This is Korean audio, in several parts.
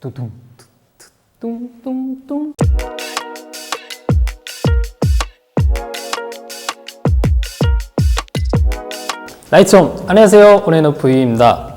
뚜둥 뚱뚱뚱 라이트홈 안녕하세요. 오레노 유입니다.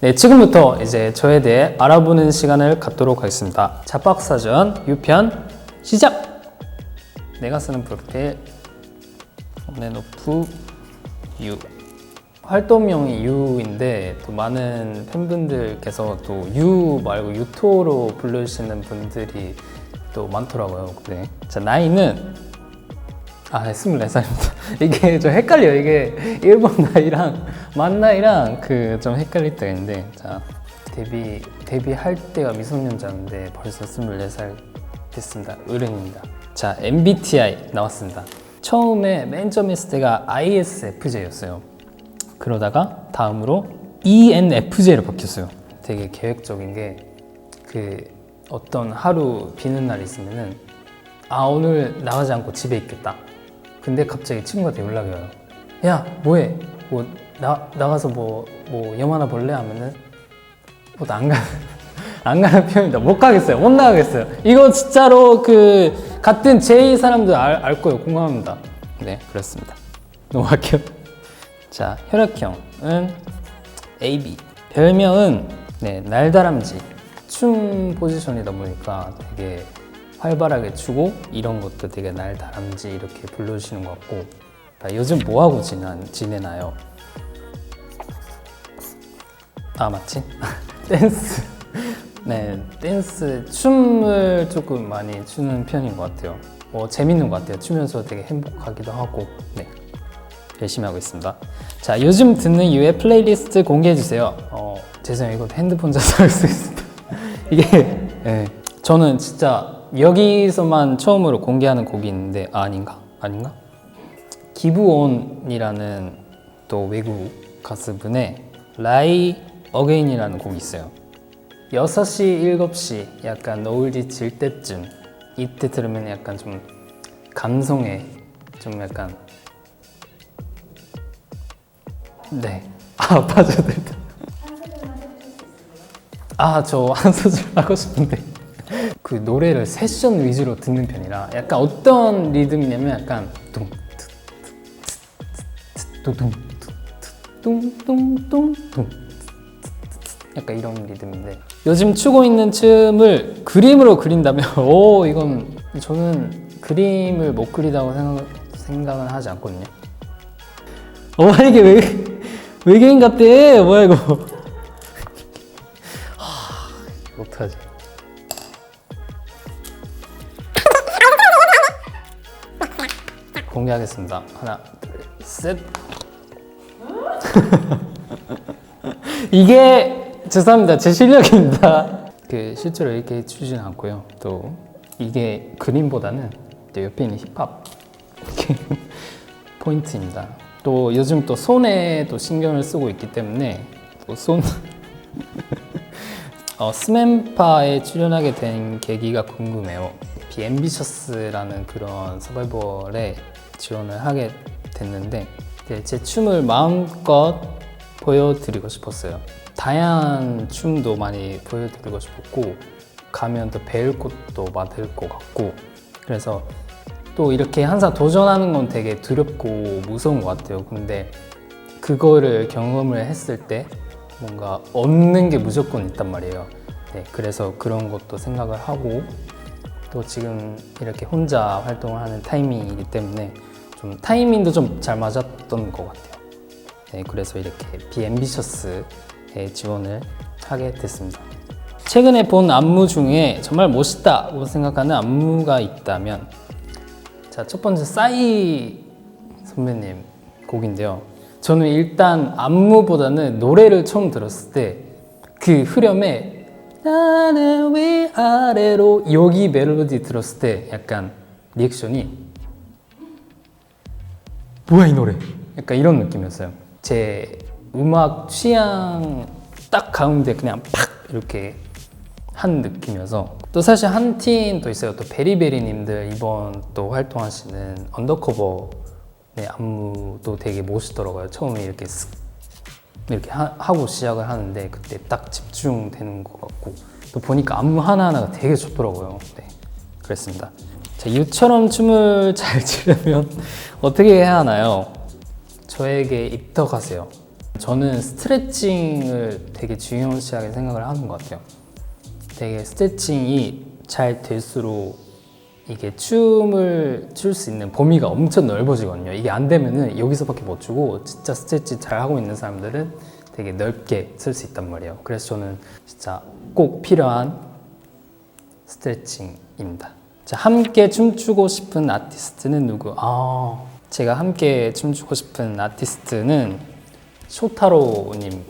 네 지금부터 이제 저에 대해 알아보는 시간을 갖도록 하겠습니다. 잡박사전 유편 시작! 내가 쓰는 프로필 오레노프 유 활동명이 유인데 또 많은 팬분들께서 또 유 말고 유토로 부르시는 분들이 또 많더라고요. 네. 자 나이는 아, 네, 24살입니다. 이게 좀 헷갈려요. 이게 일본 나이랑 만 나이랑 그 좀 헷갈릴 때가 있는데 자 데뷔 데뷔할 때가 미성년자인데 벌써 24살 됐습니다. 어른입니다. 자 MBTI 나왔습니다. 처음에 맨 처음 했을 때가 ISFJ였어요. 그러다가 다음으로 ENFJ로 바뀌었어요. 되게 계획적인 게 그 어떤 하루 비는 날이 있으면은 아 오늘 나가지 않고 집에 있겠다. 근데 갑자기 친구한테 연락이 와요. 야 뭐해? 뭐 나 나가서 뭐 뭐 영화나 볼래? 하면은 뭐안 가. 안 가는 편입니다. 못 가겠어요. 못 나가겠어요. 이거 진짜로 그 같은 J 사람들 알, 알 거예요. 공감합니다. 네, 그렇습니다. 넘어갈게요. 자, 혈액형은 AB. 별명은 네, 날다람쥐. 춤 포지션이다 보니까 되게 활발하게 추고 이런 것도 되게 날다람쥐 이렇게 불러주시는 것 같고 아, 요즘 뭐 하고 지내, 지내나요? 아 맞지? 댄스. 네, 댄스 춤을 조금 많이 추는 편인 것 같아요. 뭐 재밌는 것 같아요. 추면서 되게 행복하기도 하고. 네. 열심히 하고 있습니다. 자, 요즘 듣는 유의 플레이리스트 공개해 주세요. 어, 죄송해요. 이거 핸드폰 자살 수 있습니다. 이게 예. 저는 진짜 여기서만 처음으로 공개하는 곡이 있는데 아, 아닌가? 아닌가? 기브온이라는 또 외국 가수분의 라이 어게인이라는 곡이 있어요. 6시, 7시 약간 노을 지칠 때쯤 이때 들으면 약간 좀 감성에 좀 약간 네. 아, 빠져들다. 아, 저 한 소절 하고 싶은데. 그 노래를 세션 위주로 듣는 편이라 약간 어떤 리듬이냐면 약간 뚱, 뚱, 뚱, 뚱, 뚱, 뚱. 약간 이런 리듬인데 요즘 추고 있는 춤을 그림으로 그린다면 오 이건 저는 그림을 못 그리다고 생각, 생각은 하지 않거든요 어 이게 왜 외계인 같대? 뭐야 이거? 하, 어떡하지? 공개하겠습니다. 하나 둘 셋. 이게 죄송합니다. 제 실력입니다. 그 실제로 이렇게 추진 않고요. 또 이게 그림보다는 또 옆에 있는 힙합 포인트입니다 또 요즘 또 손에 또 신경을 쓰고 있기 때문에 또손 어, 스맨파에 출연하게 된 계기가 궁금해요. 비앰비셔스라는 그런 서바이벌에 지원을 하게 됐는데 네, 제 춤을 마음껏 보여드리고 싶었어요. 다양한 춤도 많이 보여드리고 싶었고 가면 또 배울 것도 많을 것 같고 그래서 또 이렇게 항상 도전하는 건 되게 두렵고 무서운 것 같아요. 근데 그거를 경험을 했을 때 뭔가 얻는 게 무조건 있단 말이에요. 네, 그래서 그런 것도 생각을 하고 또 지금 이렇게 혼자 활동을 하는 타이밍이기 때문에 좀 타이밍도 좀 잘 맞았던 것 같아요. 네, 그래서 이렇게 비앰비셔스에 지원을 하게 됐습니다. 최근에 본 안무 중에 정말 멋있다고 생각하는 안무가 있다면 자, 첫 번째 싸이 선배님 곡인데요. 저는 일단 안무보다는 노래를 처음 들었을 때 그 흐름에 나는 위아래로 여기 멜로디 들었을 때 약간 리액션이 뭐야 이 노래? 약간 이런 느낌이었어요. 제 음악 취향 딱 가운데 그냥 팍 이렇게 한 느낌이어서 또 사실 한 팀도 있어요. 또 베리베리님들 이번 또 활동하시는 언더커버 네, 안무도 되게 멋있더라고요. 처음에 이렇게 쓱 이렇게 하, 고 시작을 하는데 그때 딱 집중되는 것 같고 또 보니까 안무 하나하나가 되게 좋더라고요. 네, 그랬습니다. 자, 이처럼 춤을 잘 추려면 어떻게 해야 하나요? 저에게 입덕하세요. 저는 스트레칭을 되게 중요시하게 생각을 하는 것 같아요. 되게 스트레칭이 잘 될수록 이게 춤을 출 수 있는 범위가 엄청 넓어지거든요. 이게 안 되면은 여기서밖에 못 추고 진짜 스트레치 잘 하고 있는 사람들은 되게 넓게 쓸 수 있단 말이에요. 그래서 저는 진짜 꼭 필요한 스트레칭입니다. 자, 함께 춤추고 싶은 아티스트는 누구? 아, 제가 함께 춤추고 싶은 아티스트는 쇼타로님입니다.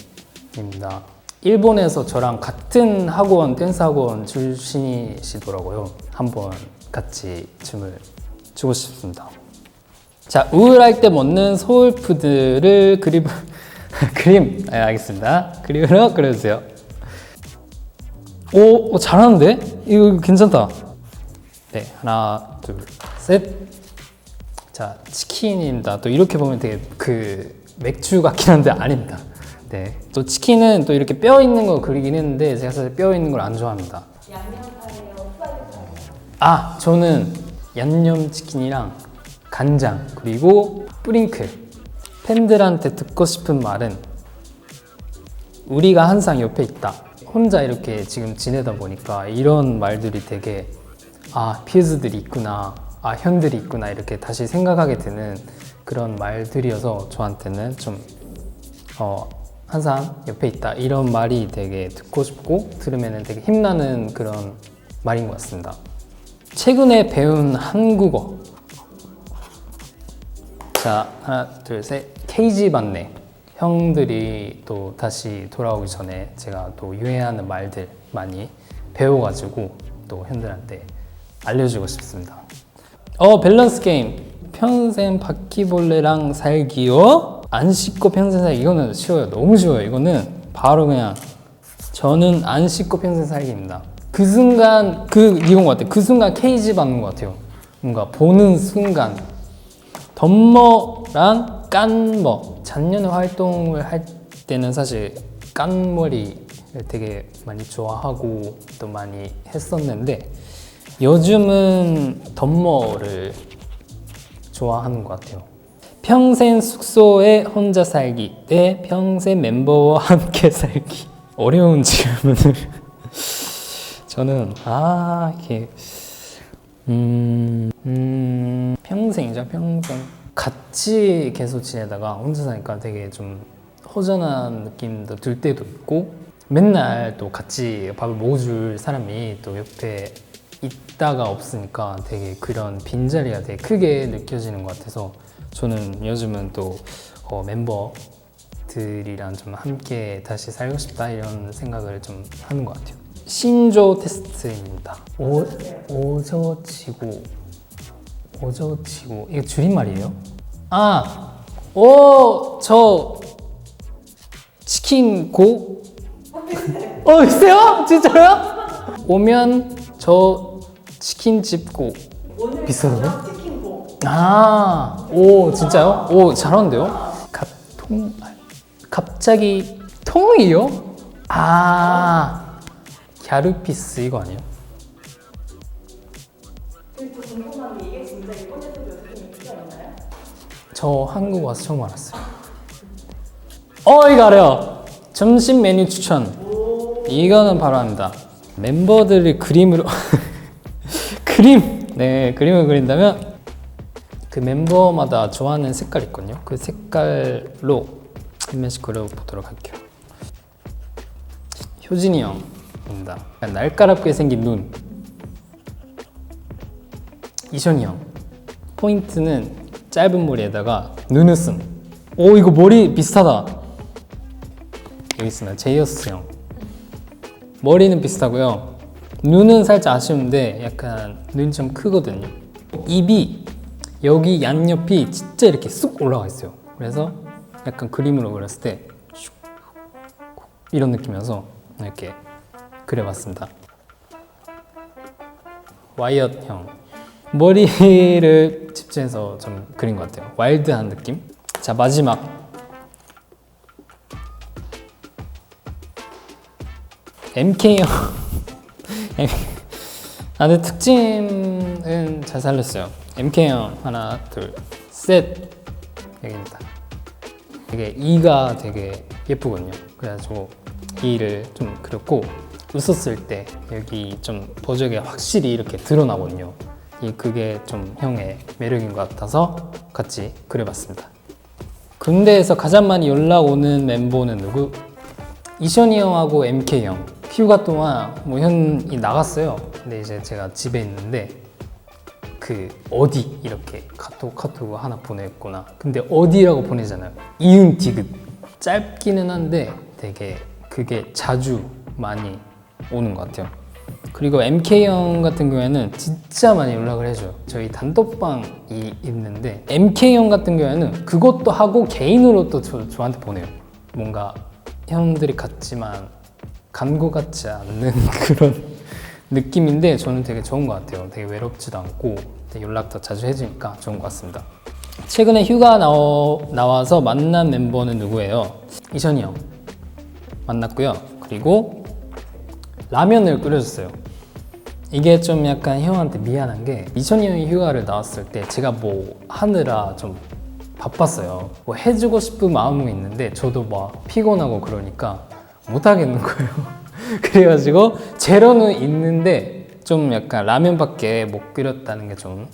일본에서 저랑 같은 학원, 댄스 학원 출신이시더라고요. 한번 같이 춤을 추고 싶습니다. 자, 우울할 때 먹는 소울푸드를 그림, 그림, 네, 알겠습니다. 그림으로 그려주세요. 오, 오, 잘하는데? 이거 괜찮다. 네, 하나, 둘, 셋. 자, 치킨입니다. 또 이렇게 보면 되게 그 맥주 같긴 한데 아닙니다. 네, 또 치킨은 또 이렇게 뼈 있는 거 그리긴 했는데 제가 사실 뼈 있는 걸 안 좋아합니다. 아, 저는 양념 치킨이랑 간장 그리고 뿌링클. 팬들한테 듣고 싶은 말은 우리가 항상 옆에 있다. 혼자 이렇게 지금 지내다 보니까 이런 말들이 되게 아 피즈들이 있구나, 아 현들이 있구나 이렇게 다시 생각하게 되는 그런 말들이어서 저한테는 좀 어, 항상 옆에 있다 이런 말이 되게 듣고 싶고 들으면 되게 힘나는 그런 말인 것 같습니다. 최근에 배운 한국어. 자, 하나, 둘, 셋. KG 반네. 형들이 또 다시 돌아오기 전에 제가 또 유행하는 말들 많이 배워가지고 또 형들한테 알려주고 싶습니다. 어, 밸런스 게임. 평생 바퀴벌레랑 살기요? 안 씻고 평생 살기. 이거는 쉬워요. 너무 쉬워요. 이거는 바로 그냥 저는 안 씻고 평생 살기입니다. 그 순간 그 이건 것 같아요. 그 순간 케이지 받는 것 같아요. 뭔가 보는 순간 덤머랑 깐머 작년에 활동을 할 때는 사실 깐머리를 되게 많이 좋아하고 또 많이 했었는데 요즘은 덤머를 좋아하는 것 같아요. 평생 숙소에 혼자 살기 대 평생 멤버와 함께 살기. 어려운 질문을. 저는 아 이게 음, 음 평생이죠 평생. 같이 계속 지내다가 혼자 사니까 되게 좀 허전한 느낌도 들 때도 있고 맨날 또 같이 밥을 먹어줄 사람이 또 옆에 있다가 없으니까 되게 그런 빈자리가 되게 크게 느껴지는 것 같아서 저는 요즘은 또 어, 멤버들이랑 좀 함께 다시 살고 싶다 이런 생각을 좀 하는 것 같아요. 신조 테스트입니다. 오, 오저치고 오저치고 이게 줄임말이에요? 아, 오, 저 치킨 고? 어, 있어요? 진짜요? 오면 저 치킨집 고. 비슷하다고요? 아, 오, 진짜요? 오, 잘하는데요? 갑통, 갑자기 통이요? 아, 갸르피스 이거 아니에요? 그리고 궁금한 게 이게 진짜 일본에서도 이렇게 인기가 있나요? 저 한국 와서 처음 알았어요. 어, 이거 알아요. 점심 메뉴 추천. 이거는 바로 합니다. 멤버들이 그림으로 그림. 네, 그림을 그린다면 그 멤버마다 좋아하는 색깔 있거든요. 그 색깔로 한 명씩 그려보도록 할게요. 효진이 형입니다. 날카롭게 생긴 눈. 이션이 형. 포인트는 짧은 머리에다가 눈웃음. 오 이거 머리 비슷하다. 여기 있습니다. 제이어스 형. 머리는 비슷하고요. 눈은 살짝 아쉬운데 약간 눈이 좀 크거든요. 입이 여기 양옆이 진짜 이렇게 쑥 올라가 있어요. 그래서 약간 그림으로 그렸을 때 슉, 이런 느낌이어서 이렇게 그려봤습니다. 와이엇 형. 머리를 집중해서 좀 그린 것 같아요. 와일드한 느낌. 자 마지막 MK형. 아, 근데 특징은 잘 살렸어요. MK형 하나, 둘, 셋. 여기입니다. 되게 이가 되게 예쁘거든요. 그래가지고 이를 좀 그렸고 웃었을 때 여기 좀 보조개 확실히 이렇게 드러나거든요. 이 그게 좀 형의 매력인 것 같아서 같이 그려봤습니다. 군대에서 가장 많이 연락 오는 멤버는 누구? 이션이 형하고 MK 형. 휴가 동안 뭐 현이 나갔어요. 근데 이제 제가 집에 있는데 그 어디 이렇게 카톡 카톡 하나 보냈구나. 근데 어디라고 보내잖아요. 이응 디귿. 짧기는 한데 되게 그게 자주 많이 오는 것 같아요. 그리고 MK 형 같은 경우에는 진짜 많이 연락을 해줘요. 저희 단톡방이 있는데 MK 형 같은 경우에는 그것도 하고 개인으로 또 저, 저한테 보내요. 뭔가 형들이 같지만 간것 같지 않는 그런 느낌인데 저는 되게 좋은 것 같아요. 되게 외롭지도 않고 연락도 자주 해주니까 좋은 것 같습니다. 최근에 휴가 나오, 나와서 만난 멤버는 누구예요? 이션이 형 만났고요. 그리고 라면을 끓여줬어요. 이게 좀 약간 형한테 미안한 게 이천이 형이 휴가를 나왔을 때 제가 뭐 하느라 좀 바빴어요. 뭐 해주고 싶은 마음은 있는데 저도 막 피곤하고 그러니까 못 하겠는 거예요. 그래가지고 재료는 있는데 좀 약간 라면밖에 못 끓였다는 게 좀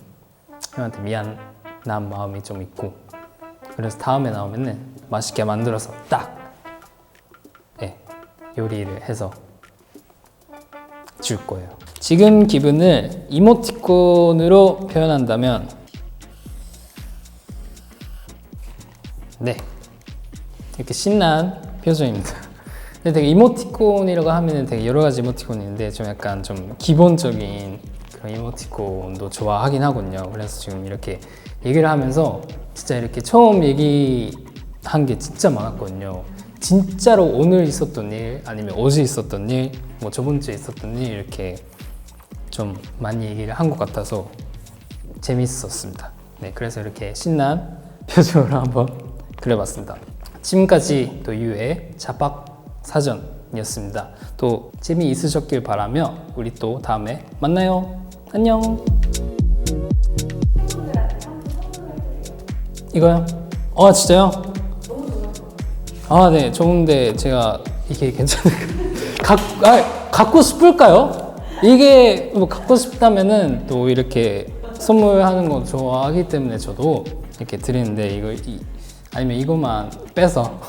형한테 미안한 마음이 좀 있고 그래서 다음에 나오면은 맛있게 만들어서 딱 예, 요리를 해서 줄 거예요. 지금 기분을 이모티콘으로 표현한다면 네 이렇게 신난 표정입니다. 근데 되게 이모티콘이라고 하면 되게 여러 가지 이모티콘이 있는데 좀 약간 좀 기본적인 그런 이모티콘도 좋아하긴 하거든요. 그래서 지금 이렇게 얘기를 하면서 진짜 이렇게 처음 얘기한 게 진짜 많았거든요. 진짜로 오늘 있었던 일 아니면 어제 있었던 일, 뭐 저번 주에 있었던 일 이렇게 좀 많이 얘기를 한 것 같아서 재밌었습니다. 네, 그래서 이렇게 신난 표정으로 한번 그려봤습니다. 지금까지 또 유의 자박 사전이었습니다. 또 재미있으셨길 바라며 우리 또 다음에 만나요. 안녕. 이거요? 어 진짜요? 아, 네. 좋은데 제가 이게 괜찮을까? 갖, 아, 갖고 싶을까요? 이게 뭐 갖고 싶다면은 또 이렇게 선물하는 거 좋아하기 때문에 저도 이렇게 드리는데 이거 이, 아니면 이것만 빼서